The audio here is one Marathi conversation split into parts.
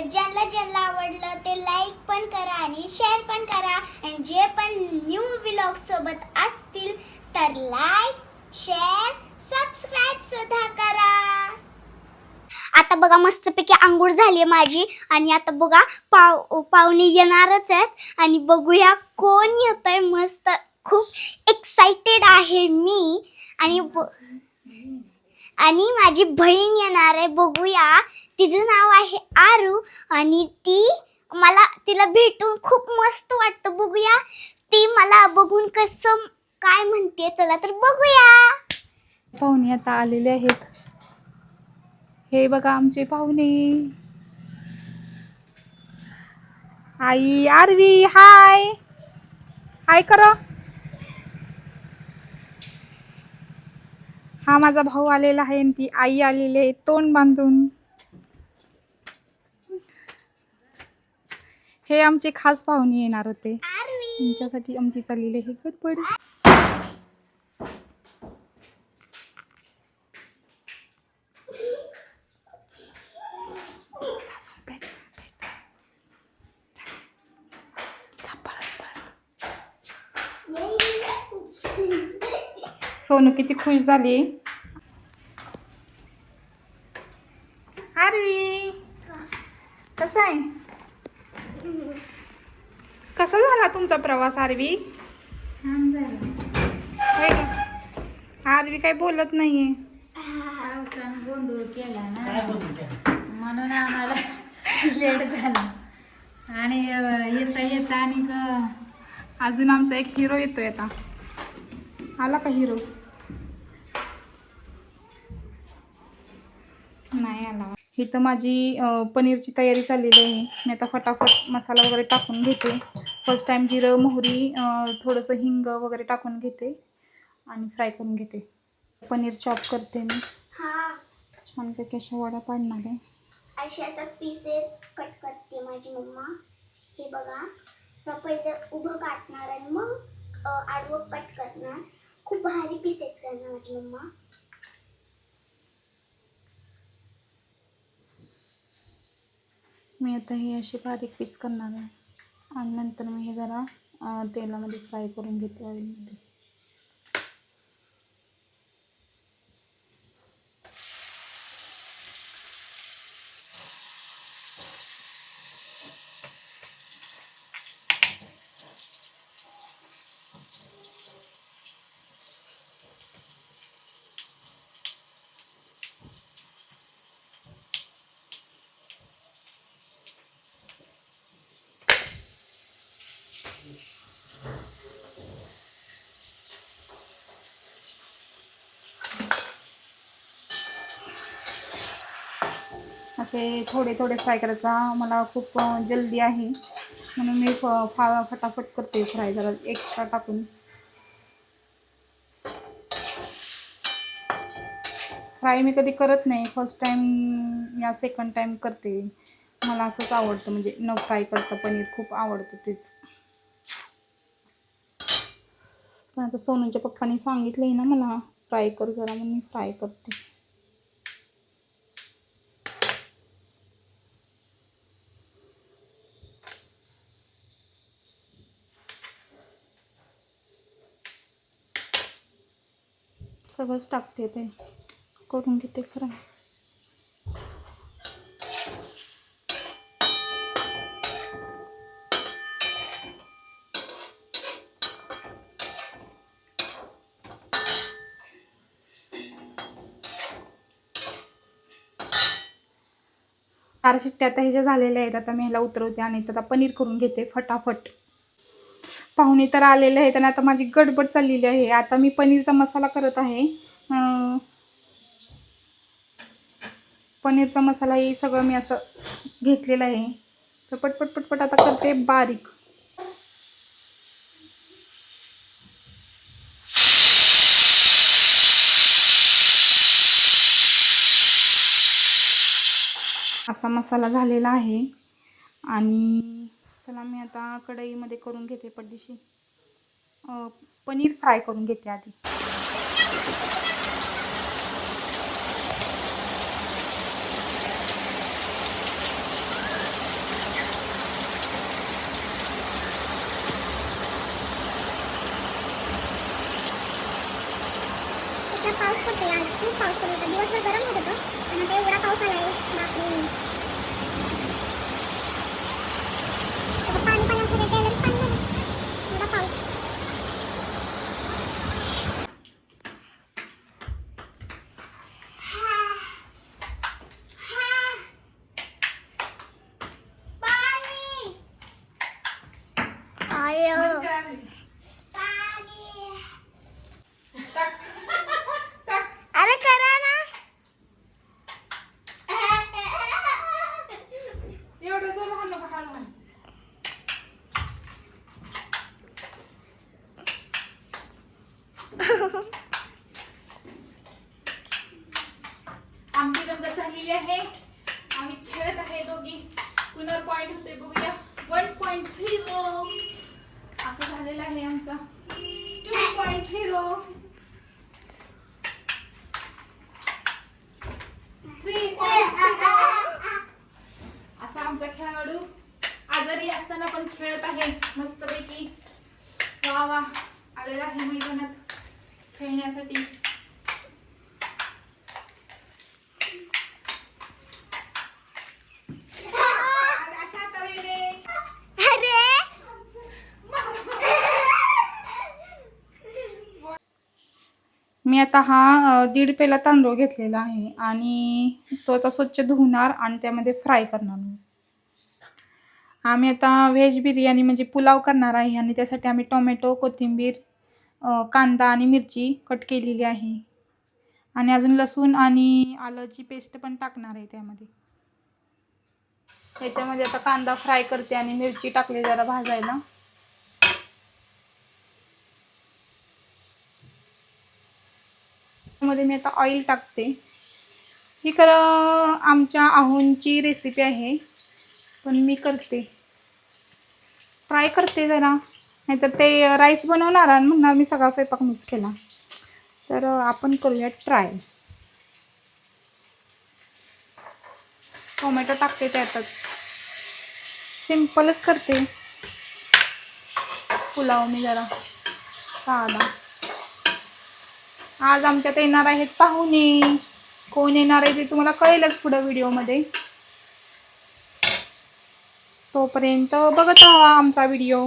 ज्यांना ज्यांना आवडलं ते लाईक पण करा आणि शेअर पण करा. आणि जे पण न्यू व्लॉग सोबत असतील तर लाईक शेअर सबस्क्राईब सुद्धा करा. आता बघा मस्तपैकी आंघोळ झाली आहे माझी. आणि आता बघा पाव पाहुणे येणारच आहेत. आणि बघूया कोण येत आहे मस्त. खूप एक्साइटेड आहे मी. आणि ब- आणि माझी बहीण येणार आहे बघूया. तिचं नाव आहे आरू आणि ती मला तिला भेटून खूप मस्त वाटतं बघूया. ती मला बघून कसं काय म्हणते चला तर बघूया. पाहुणे आता आलेले आहेत. हे बघा आमचे पाहुणे. आई आरवी हाय. हाय करो. हा माझा भाऊ आलेला आहे आणि ती आई आलेली आहे. तोंड बांधून. हे आमचे खास पाहुणे येणार होते. आरवी. त्यांच्यासाठी आमची चाललेली आहे गडबड. सोनू किती खुश झाली. आरवी. कसं आहे? कसा झाला तुमचा प्रवास आरवी? आरवी काही बोलत नाहीये. पावसानं गोंधळ केला ना. म्हणून आम्हाला लेट झाला. आणि येता येता आणि ग- अजून आमचा एक हिरो येतोय आता. आला का हिरो नाही आला. इथं माझी पनीरची तयारी चाललेली आहे. मी आता फटाफट मसाला वगैरे टाकून घेते. फर्स्ट टाइम जिरं मोहरी थोडंसं हिंग वगैरे टाकून घेते आणि फ्राय करून घेते. पनीर चॉप करते मी. हा. छानपैकी अशा वड्या पाडणार आहे. अशाचा पीसेस कट करते माझी मम्मा. हे बघा. पहिलं उभं काटणार आणि मग आडवं कट करणार. खूप भारी पीसेस करणार माझी मम्मा? मी आता हे असे बारीक पीस करणार आहे. आणि नंतर मी हे जरा तेलामध्ये फ्राय करून घेते ऑइलमध्ये असे थोडे थोडे फ्राय करायचा. मला खूप जल्दी आहे. म्हणून मी फ फा फटाफट करते फ्राय जरा एक्स्ट्रा टाकून. फ्राय मी कधी करत नाही. फर्स्ट टाईम या सेकंड टाईम करते. मला असंच आवडतं. म्हणजे न फ्राय करता पनीर खूप आवडतं तेच. पण आता सोनूच्या पप्पानी सांगितलंय ना मला फ्राय कर जरा म्हणून मी फ्राय करते. सगळंच टाकते ते. करून घेते फ्राय चार शिट्ट्या आता ह्याच्या झालेल्या आहेत आता मी ह्याला उतरवते आणि आता पनीर करून घेते फटाफट. पाहुणे तर आलेले आहेत आणि आता माझी गडबड चाललेली आहे. आता मी पनीरचा मसाला करत आहे. पनीरचा मसाला हे सगळं मी असं घेतलेलं आहे. तर पटपट पटपट आता करते बारीक. असा मसाला झालेला आहे. आणि चला मी आता कढईमध्ये करून घेते पडदेशी. पनीर फ्राय करून घेते आधी. पाऊस पडतो आणखी पाऊस पडतो दिवसभर गरम होत होतं. आणि आता एवढा पाऊस आला आहे बापरे. आता हा दीड पेला तांदूळ घेतलेला आहे आणि तो आता स्वच्छ धुवणार आणि त्यामध्ये फ्राय करणार आम्ही आता व्हेज बिर्याणी म्हणजे पुलाव करणार आहे आणि त्यासाठी आम्ही टोमॅटो कोथिंबीर कांदा आणि मिरची कट केलेली आहे. आणि अजून लसूण आणि आलंची पेस्ट पण टाकणार आहे त्यामध्ये. त्याच्यामध्ये आता कांदा फ्राय करते आणि मिरची टाकली जरा भाजायला. मध्ये मी आता ऑइल टाकते. ही कर आमच्या आहूंची रेसिपी आहे. पण मी करते. फ्राय करते जरा. नाहीतर ते राईस बनवणार आणि म्हणणार मी सगळा स्वयंपाक मीच केला. तर आपण करूया ट्राय टोमॅटो टाकते त्यातच. सिम्पलच करते. पुलाव मी जरा. साधा. आज आमच्यात येणार आहेत पाहुणे. कोण येणार आहे ते तुम्हाला कळेलच पुढं व्हिडिओमध्ये. तोपर्यंत बघत राहा आमचा व्हिडिओ.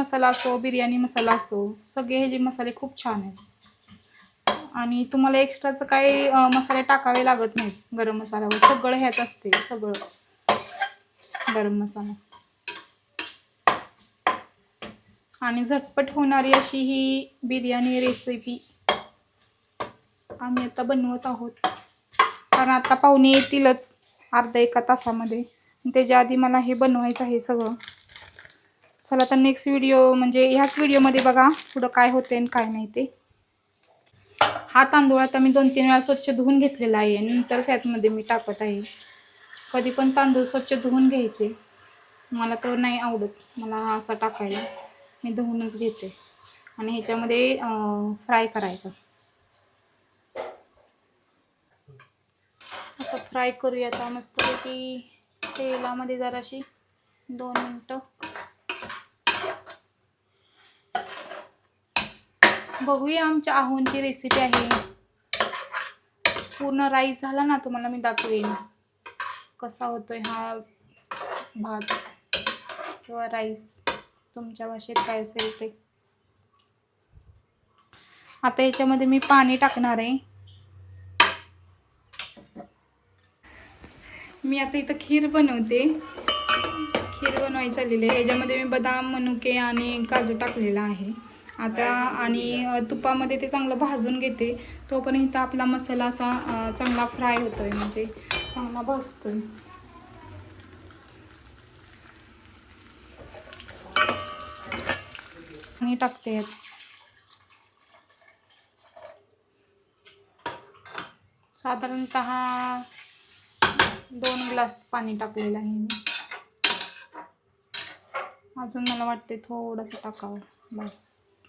मसाला असो बिर्याणी मसाला असो सगळे हे जे मसाले खूप छान आहेत. आणि तुम्हाला एक्स्ट्राचं काही मसाले टाकावे लागत नाहीत गरम मसाल्यावर. सगळं ह्याच असते सगळं. गरम मसाला. आणि झटपट होणारी अशी ही बिर्याणी रेसिपी आम्ही आता बनवत आहोत. कारण आता पाहुणे येतीलच अर्धा एका तासामध्ये. त्याच्या आधी मला हे बनवायचं आहे सगळं. चला तर नेक्स्ट व्हिडिओ म्हणजे ह्याच व्हिडिओमध्ये बघा पुढं काय होते आणि काय नाही ते. हा तांदूळ आता मी दोन तीन वेळा स्वच्छ धुवून घेतलेला आहे. नंतर त्यातमध्ये मी टाकत आहे. कधी पण तांदूळ स्वच्छ धुवून घ्यायचे. मला तर नाही आवडत. मला हा असा टाकायला. मी धुवूनच घेते. आणि ह्याच्यामध्ये फ्राय करायचं. असं फ्राय करूया आता मस्तपैकी तेलामध्ये जराशी. दोन मिनटं. बघूया आमच्या आहोंची रेसिपी आहे. पूर्ण राईस झाला ना तुम्हाला मी दाखवेन. कसा होतोय हा भात किंवा राईस तुमच्या भाषेत काय असेल ते. आता याच्यामध्ये मी पाणी टाकणार आहे. मी आता इथं खीर बनवते. खीर बनवायची चाललेली आहे. याच्यामध्ये मी बदाम मनुके आणि काजू टाकलेला आहे. आता आणि तुपामध्ये ते चांगलं भाजून घेते. तोपर्यंत आपला मसाला असा चांगला फ्राय होतो आहे म्हणजे चांगला भाजतोय. आणि टाकते. साधारणत साधारणतः दोन ग्लास पाणी टाकलेलं आहे मी. अजून मला वाटते थोडंसं टाकावं. बस.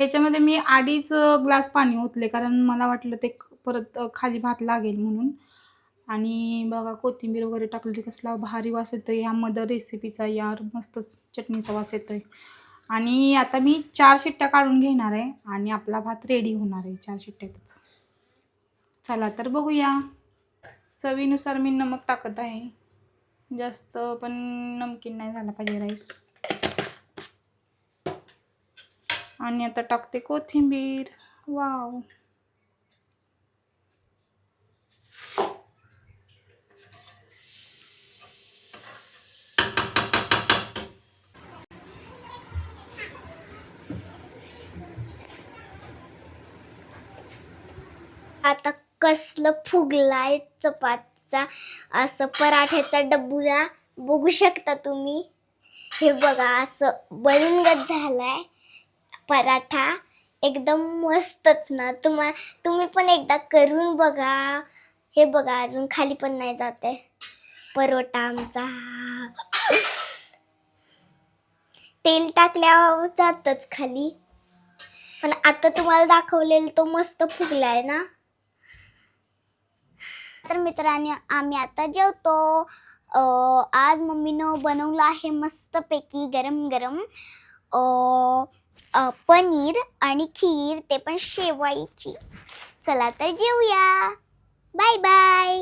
ह्याच्यामध्ये मी अडीच ग्लास पाणी ओतले कारण मला वाटलं ते परत खाली भात लागेल म्हणून. आणि बघा कोथिंबीर वगैरे टाकली कसला भारी वास येतो आहे या मदर रेसिपीचा यार मस्तच चटणीचा वास येतो आहे आणि आता मी चार शिट्ट्या काढून घेणार आहे आणि आपला भात रेडी होणार आहे चार शिट्ट्यातच. चला तर बघूया. चवीनुसार मी नमक टाकत आहे. जास्त पण नमकीन नाही झाला पाहिजे राईस आणि आता टाकते कोथिंबीर. वाव. आता कसलं फुगलाय चपातीचा. असं पराठ्याचा डबुरा बघू शकता तुम्ही. हे बघा असं बलिंगत झालाय. पराठा एकदम मस्तच ना. तुम्हा तुम्ही पण एकदा करून बघा. हे बघा अजून खाली पण नाही जात. आहे परोठा आमचा. तेल टाकल्यावर जातच खाली. पण आता तुम्हाला दाखवलेलं तो मस्त फुगलाय ना. तर मित्रांनी आम्ही आता जेवतो. आज मम्मीनं बनवलं आहे मस्तपैकी गरम गरम अं, पनीर आणि खीर ते पण शेवाईची चला तर जेवूया बाय बाय.